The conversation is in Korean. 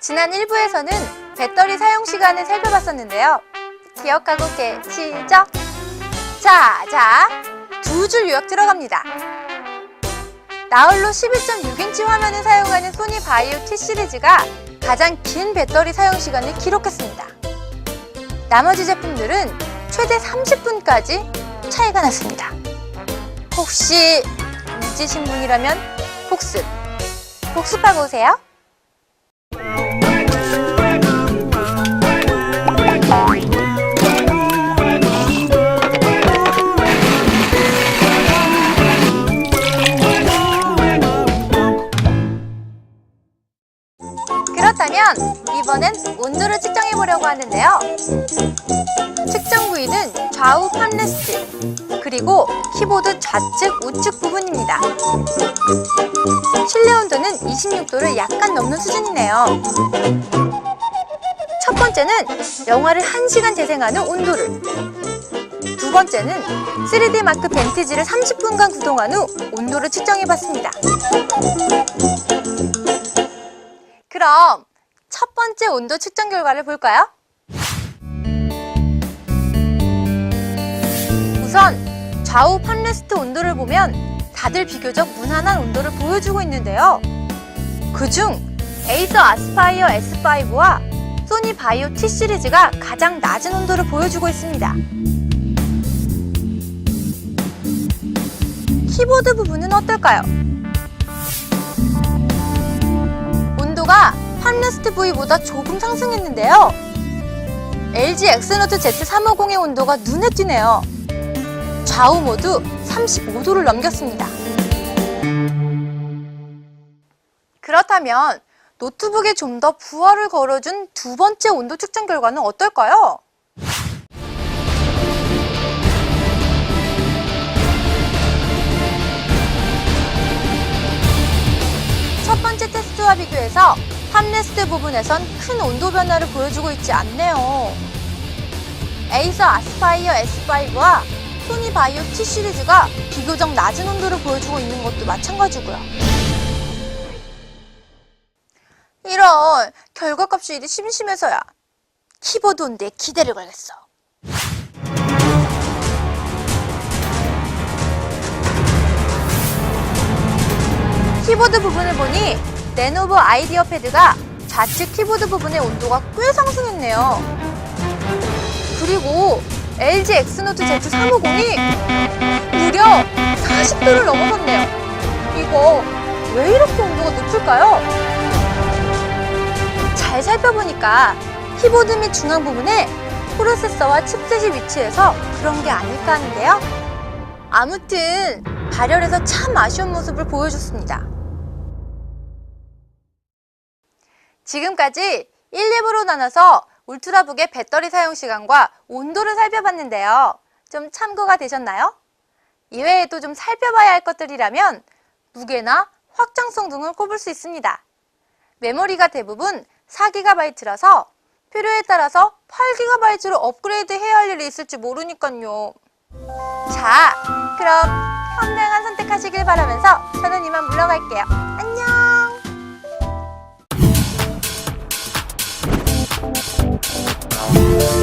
지난 1부에서는 배터리 사용 시간을 살펴봤었는데요. 기억하고 계시죠? 자, 자, 두 줄 요약 들어갑니다. 나홀로 11.6인치 화면을 사용하는 소니 바이오 T 시리즈가 가장 긴 배터리 사용 시간을 기록했습니다. 나머지 제품들은 최대 30분까지 차이가 났습니다. 혹시 잊으신 분이라면 복습, 복습하고 오세요. 그렇다면 이번엔 온도를 측정해 보려고 하는데요. 측정 부위는 좌우 팜레스트 그리고 키보드 좌측 우측 부분입니다. 실내 온도는 26도를 약간 넘는 수준이네요. 첫 번째는 영화를 1시간 재생한 후 온도를 두 번째는 3D 마크 벤티지를 30분간 구동한 후 온도를 측정해 봤습니다. 그럼 첫 번째 온도 측정 결과를 볼까요? 우선 좌우 팜레스트 온도를 보면 다들 비교적 무난한 온도를 보여주고 있는데요. 그중 에이서 아스파이어 S5와 소니 바이오 T 시리즈가 가장 낮은 온도를 보여주고 있습니다. 키보드 부분은 어떨까요? 팜레스트 V보다 조금 상승했는데요. LG 엑스노트 Z350의 온도가 눈에 띄네요. 좌우 모두 35도를 넘겼습니다. 그렇다면 노트북에 좀 더 부하를 걸어준 두 번째 온도 측정 결과는 어떨까요? 첫 번째 테스트와 비교해서 팜레스트 부분에선 큰 온도 변화를 보여주고 있지 않네요. 에이서 아스파이어 S5와 소니 바이오 T 시리즈가 비교적 낮은 온도를 보여주고 있는 것도 마찬가지고요. 이런 결과값이 이리 심심해서야 키보드 온도에 기대를 걸겠어. 키보드 부분을 보니 레노버 아이디어 패드가 좌측 키보드 부분의 온도가 꽤 상승했네요. 그리고 LG 엑스노트 Z350이 무려 40도를 넘어섰네요. 이거 왜 이렇게 온도가 높을까요? 잘 살펴보니까 키보드 및 중앙 부분에 프로세서와 칩셋이 위치해서 그런 게 아닐까 하는데요. 아무튼 발열해서 참 아쉬운 모습을 보여줬습니다. 지금까지 1, 2부로 나눠서 울트라북의 배터리 사용 시간과 온도를 살펴봤는데요. 좀 참고가 되셨나요? 이외에도 좀 살펴봐야 할 것들이라면 무게나 확장성 등을 꼽을 수 있습니다. 메모리가 대부분 4GB라서 필요에 따라서 8GB로 업그레이드 해야 할 일이 있을지 모르니까요. 자, 그럼 현명한 선택하시길 바라면서 저는 이만 물러갈게요. 안녕! Thank.